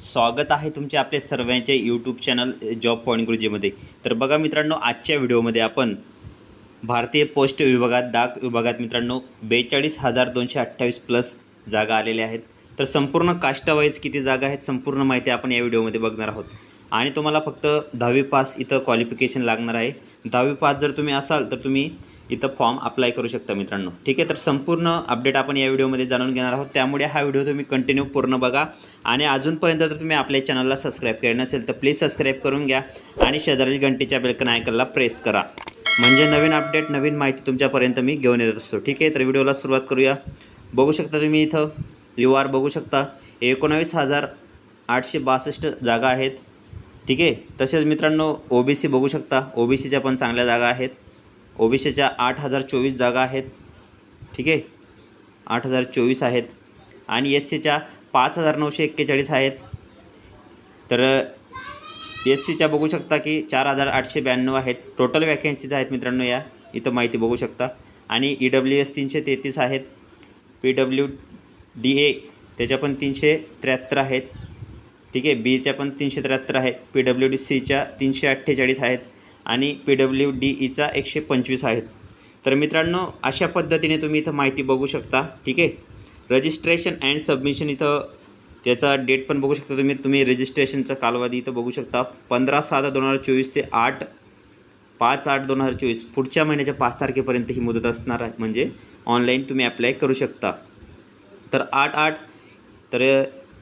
स्वागत आहे तुमचे आपले सर्वांचे यूट्यूब चॅनल जॉब पॉईंट गुरुजीमध्ये तर बघा मित्रांनो आजच्या व्हिडिओमध्ये आपण भारतीय पोस्ट विभागात डाक विभागात मित्रांनो बेचाळीस हजार दोनशे अठ्ठावीस प्लस जागा आलेल्या आहेत. तर संपूर्ण काष्टावाईज किती जागा आहेत संपूर्ण माहिती आपण या व्हिडिओमध्ये बघणार आहोत. आणि तुम्हाला फक्त दहावी पास इथं क्वालिफिकेशन लागणार आहे. दहावी पास जर तुम्ही असाल तर तुम्ही इथं फॉर्म अप्लाय करू शकता मित्रांनो. ठीक आहे? तर संपूर्ण अपडेट आपण या व्हिडिओमध्ये जाणून घेणार आहोत. त्यामुळे हा व्हिडिओ तुम्ही कंटिन्यू पूर्ण बघा. आणि अजूनपर्यंत जर तुम्ही आपल्या चॅनलला सबस्क्राईब केलं नसेल तर प्लीज सबस्क्राईब करून घ्या. आणि शेजारील घंटेच्या बेलकन आयकनला प्रेस करा. म्हणजे नवीन अपडेट नवीन माहिती तुमच्यापर्यंत मी घेऊन येत असतो. ठीक आहे? तर व्हिडिओला सुरुवात करूया. बघू शकता तुम्ही इथं यू आर बघू शकता. एकोणावीस हजार आठशे बासष्ट जागा आहेत. ठीक आहे? तसेच मित्रांनो ओ बी सी बघू शकता. ओ बी सीच्या पण चांगल्या जागा आहेत. ओ बी सीच्या आठ हजार चोवीस जागा आहेत. ठीक आहे? आठ हजार चोवीस आहेत. आणि एस सीच्या पाच हजार नऊशे एक्केचाळीस आहेत. तर एस सीच्या बघू शकता की चार हजार आठशे ब्याण्णव आहेत. टोटल वॅकन्सीज आहेत मित्रांनो या. इथं माहिती बघू शकता. आणि ई डब्ल्यू एस तीनशे तेहतीस आहेत. पी डब्ल्यू डी ए त्याच्या पण तीनशे त्र्याहत्तर आहेत. ठीक आहे बीच्या पण तीनशे त्र्याहत्तर आहेत पी डब्ल्यू डी सीच्या तीनशे अठ्ठेचाळीस आहेत आणि पी डब्ल्यू डी ईचा एकशे पंचवीस आहेत. तर मित्रांनो अशा पद्धतीने तुम्ही इथं माहिती बघू शकता ठीक आहे? रजिस्ट्रेशन अँड सबमिशन इथं त्याचा डेट पण बघू शकता तुम्ही. तुम्ही रजिस्ट्रेशनचा कालावधी इथं बघू शकता. पंधरा सात दोन हजार चोवीस ते आठ पाच आठ दोन हजार चोवीस. पुढच्या महिन्याच्या पाच तारखेपर्यंत ही मुदत असणार आहे. म्हणजे ऑनलाईन तुम्ही अप्लाय करू शकता. तर आठ आठ तर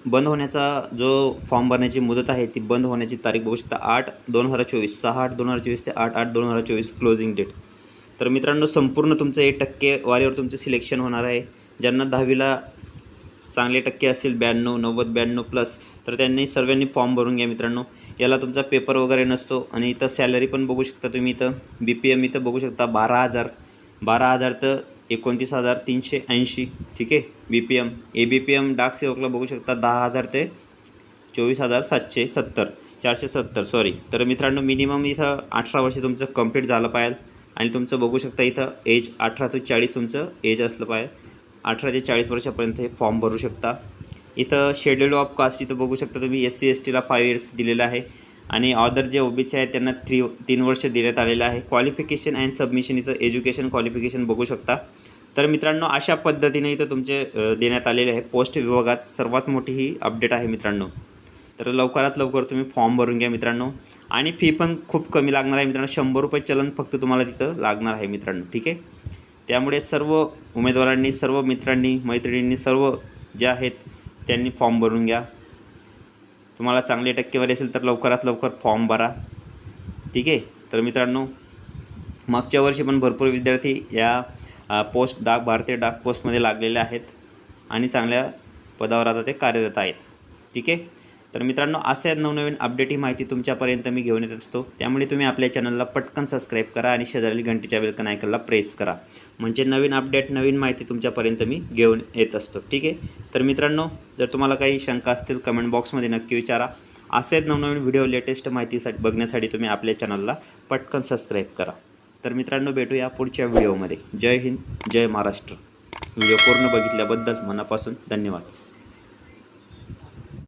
बंद होण्याचा जो फॉर्म भरण्याची मुदत आहे ती बंद होण्याची तारीख बघू शकता आठ दोन हजार चोवीस सहा आठ दोन हजार चोवीस ते आठ आठ दोन हजार चोवीस क्लोजिंग डेट तर मित्रांनो संपूर्ण तुमचं एक टक्के वारीवर तुमचं सिलेक्शन होणार आहे. ज्यांना दहावीला चांगले टक्के असतील ब्याण्णव नव्वद ब्याण्णव प्लस तर त्यांनी सर्वांनी फॉर्म भरून घ्या मित्रांनो. याला तुमचा पेपर वगैरे नसतो आणि इथं सॅलरी पण बघू शकता तुम्ही इथं. बी पी एम इथं बघू शकता बारा हजार. बारा हजार तर एकोणतीस हजार तीनशे ऐंशी ठीक आहे? B P M A B P M डाक सेवकला बघू शकता दहा हजार ते चोवीस हजार सातशे सत्तर चारशे सत्तर सॉरी तर मित्रांनो मिनिमम इथं अठरा वर्ष तुमचं कंप्लीट झालं पाहिजे. आणि तुमचं बघू शकता इथं एज अठरा ते चाळीस तुमचं एज असलं पाहिजे. अठरा ते चाळीस वर्षापर्यंत हे फॉर्म भरू शकता. इथं शेड्यूल ऑफ कास्ट इथं बघू शकता तुम्ही एस सी एस टीला फाईव्ह इयर्स दिलेलं आहे. आणि ऑदर जे ओबीसी आहेत त्यांना थ्री तीन वर्ष देण्यात आलेलं आहे. क्वालिफिकेशन अँड सबमिशन इथं एज्युकेशन क्वालिफिकेशन बघू शकता. तर मित्रांनो अशा पद्धतीने इथं तुमचे देण्यात आलेले आहे. पोस्ट विभागात सर्वात मोठी ही अपडेट आहे मित्रांनो. तर लवकरात लवकर तुम्ही फॉर्म भरून घ्या मित्रांनो. आणि फी पण खूप कमी लागणार आहे मित्रांनो. शंभर रुपये चलन फक्त तुम्हाला तिथं लागणार आहे मित्रांनो. ठीक आहे? त्यामुळे सर्व उमेदवारांनी सर्व मित्रांनी मैत्रिणींनी सर्व जे आहेत त्यांनी फॉर्म भरून घ्या. तुम्हाला चांगली टक्केवारी असेल तर लवकरात लवकर फॉर्म भरा. ठीक आहे? तर मित्रांनो मागच्या वर्षी पण भरपूर विद्यार्थी या पोस्ट डाक भारतीय डाक पोस्टमध्ये लागलेले आहेत आणि चांगल्या पदावर आता ते कार्यरत आहेत. ठीक आहे? तर मित्रांनो असे नवनवीन अपडेट ही माहिती तुमच्यापर्यंत मी घेऊन येत असतो. त्यामुळे तुम्ही आपल्या चॅनलला पटकन सबस्क्राईब करा आणि शेजारील घंटीच्या बेलकन आयकनला प्रेस करा. म्हणजे नवीन अपडेट नवीन माहिती तुमच्यापर्यंत मी घेऊन येत असतो. ठीक आहे? तर मित्रांनो जर तुम्हाला काही शंका असतील कमेंट बॉक्समध्ये नक्की विचारा. असेच नवनवीन व्हिडिओ लेटेस्ट माहितीसाठी बघण्यासाठी तुम्ही आपल्या चॅनलला पटकन सबस्क्राईब करा. तर मित्रांनो भेटूया पुढच्या व्हिडिओमध्ये जय हिंद जय महाराष्ट्र. व्हिडिओ पूर्ण बघितल्याबद्दल मनापासून धन्यवाद.